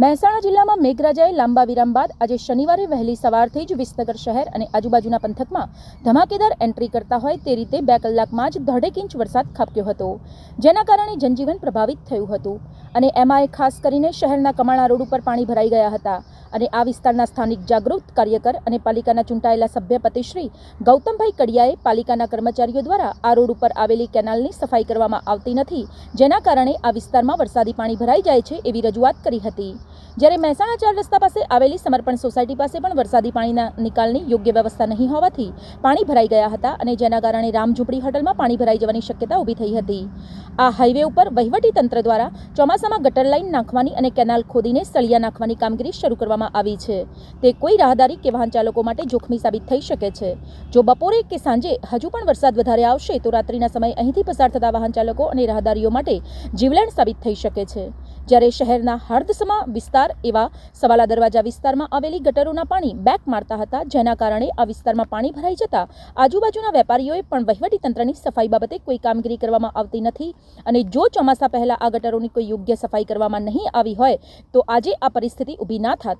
મહેસાણા જિલ્લામાં મેઘરાજાએ લાંબા વિરામ બાદ આજે શનિવારે વહેલી સવારથી જ વિસનગર શહેર અને આજુબાજુના પંથકમાં ધમાકેદાર એન્ટ્રી કરતા હોય તે રીતે બે કલાકમાં જ દોઢેક ઇંચ વરસાદ ખાબક્યો હતો, જેના કારણે જનજીવન પ્રભાવિત થયું હતું. અને એમાંય ખાસ કરીને શહેરના કમાણા રોડ ઉપર પાણી ભરાઈ ગયા હતા. અને આ વિસ્તારના સ્થાનિક જાગૃત કાર્યકર અને પાલિકાના ચૂંટાયેલા સભ્યપતિશ્રી ગૌતમભાઈ કડિયાએ પાલિકાના કર્મચારીઓ દ્વારા આ રોડ ઉપર આવેલી કેનાલની સફાઈ કરવામાં આવતી નથી, જેના કારણે આ વિસ્તારમાં વરસાદી પાણી ભરાઈ જાય છે એવી રજૂઆત કરી હતી. જ્યારે મહેસાણા ચાર રસ્તા પાસે આવેલી સમર્પણ સોસાયટી પાસે પણ વરસાદી પાણીના નિકાલની યોગ્ય વ્યવસ્થા નહીં હોવાથી પાણી ભરાઈ ગયા હતા અને જેના કારણે રામઝૂંપડી હોટલમાં પાણી ભરાઈ જવાની શક્યતા ઊભી થઈ હતી. આ હાઈવે ઉપર વહીવટી તંત્ર દ્વારા ચોમાસામાં ગટર લાઇન નાખવાની અને કેનાલ ખોદીને સળિયા નાખવાની કામગીરી શરૂ કરવામાં આવી છે. તે કોઈ રાહદારી કે વાહન ચાલકો માટે જોખમી સાબિત થઈ શકે છે. જો બપોરે કે સાંજે હજુ પણ વરસાદ વધારે આવશે, તો રાત્રિના સમયે અહીંથી પસાર થતા વાહન ચાલકો અને રાહદારીઓ માટે જીવલેણ સાબિત થઈ શકે છે. જ્યારે શહેરના હર્દસમા વિસ્તાર એવા સવાલા દરવાજા વિસ્તારમાં આવેલી ગટરોના પાણી બેક મારતા હતા, જેના કારણે આ વિસ્તારમાં પાણી ભરાઈ જતા આજુબાજુના વેપારીઓએ પણ વહીવટીતંત્રની સફાઈ બાબતે કોઈ કામગીરી કરવામાં આવતી નથી અને જો ચોમાસા પહેલા આ ગટરોની કોઈ યોગ્ય સફાઈ કરવામાં નહીં આવી હોય, તો આજે આ પરિસ્થિતિ ઊભી ના થાત.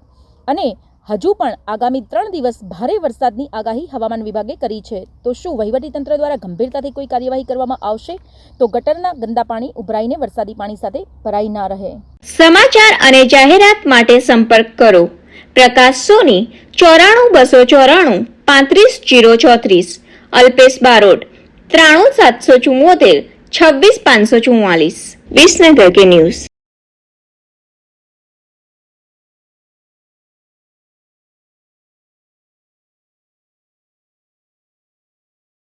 અને હજુ પણ આગામી ત્રણ દિવસ ભારે વરસાદની આગાહી હવામાન વિભાગે કરી છે. તો શું વહીવટીતંત્ર દ્વારા ગંભીરતાથી કોઈ કાર્યવાહી કરવામાં આવશે? તો ગટરના ગંદા પાણી ઉભરાઈને વરસાદી પાણી સાથે ભરાઈ ના રહે. સમાચાર અને જાહેરાત માટે સંપર્ક કરો. પ્રકાશ સોની, ચોરાણું બસો ચોરાણું, પાંત્રીસ જીરો ચોત્રીસ. અલ્પેશ બારોટ, ત્રાણું સાતસો ચુમ્મોતેર છવ્વીસ પાંચસો ચુમ્માલીસ વિસનગર કે ન્યૂઝ.